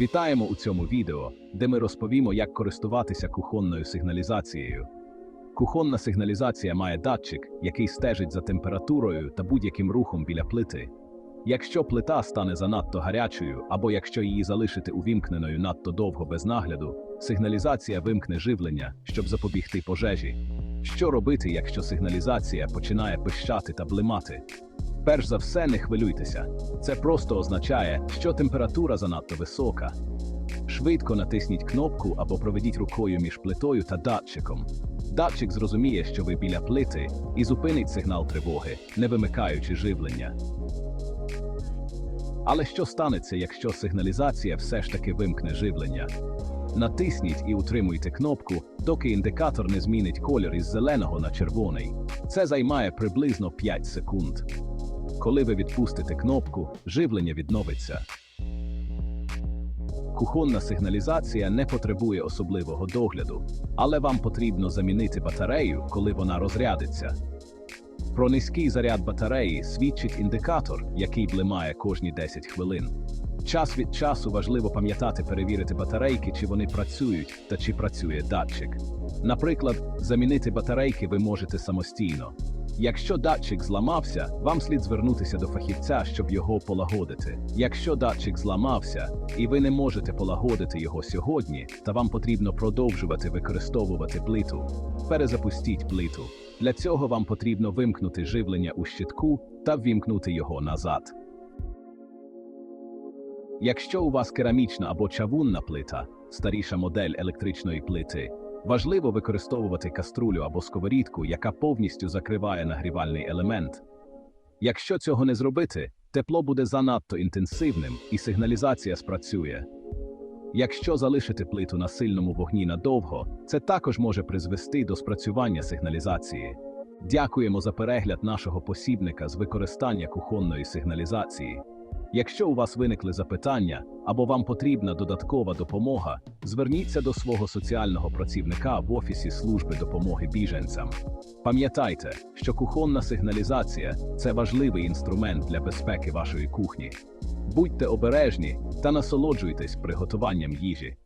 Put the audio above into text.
Вітаємо у цьому відео, де ми розповімо, як користуватися кухонною сигналізацією. Кухонна сигналізація має датчик, який стежить за температурою та будь-яким рухом біля плити. Якщо плита стане занадто гарячою, або якщо її залишити увімкненою надто довго без нагляду, сигналізація вимкне живлення, щоб запобігти пожежі. Що робити, якщо сигналізація починає пищати та блимати? Перш за все, не хвилюйтеся. Це просто означає, що температура занадто висока. Швидко натисніть кнопку або проведіть рукою між плитою та датчиком. Датчик зрозуміє, що ви біля плити, і зупинить сигнал тривоги, не вимикаючи живлення. Але що станеться, якщо сигналізація все ж таки вимкне живлення? Натисніть і утримуйте кнопку, доки індикатор не змінить колір із зеленого на червоний. Це займає приблизно 5 секунд. Коли ви відпустите кнопку, живлення відновиться. Кухонна сигналізація не потребує особливого догляду, але вам потрібно замінити батарею, коли вона розрядиться. Про низький заряд батареї свідчить індикатор, який блимає кожні 10 хвилин. Час від часу важливо пам'ятати перевірити батарейки, чи вони працюють та чи працює датчик. Наприклад, замінити батарейки ви можете самостійно. Якщо датчик зламався, вам слід звернутися до фахівця, щоб його полагодити. Якщо датчик зламався і ви не можете полагодити його сьогодні, та вам потрібно продовжувати використовувати плиту, перезапустіть плиту. Для цього вам потрібно вимкнути живлення у щитку та ввімкнути його назад. Якщо у вас керамічна або чавунна плита, старіша модель електричної плити, важливо використовувати каструлю або сковорідку, яка повністю закриває нагрівальний елемент. Якщо цього не зробити, тепло буде занадто інтенсивним і сигналізація спрацює. Якщо залишити плиту на сильному вогні надовго, це також може призвести до спрацювання сигналізації. Дякуємо за перегляд нашого посібника з використання кухонної сигналізації. Якщо у вас виникли запитання або вам потрібна додаткова допомога, зверніться до свого соціального працівника в офісі служби допомоги біженцям. Пам'ятайте, що кухонна сигналізація це важливий інструмент для безпеки вашої кухні. Будьте обережні та насолоджуйтесь приготуванням їжі.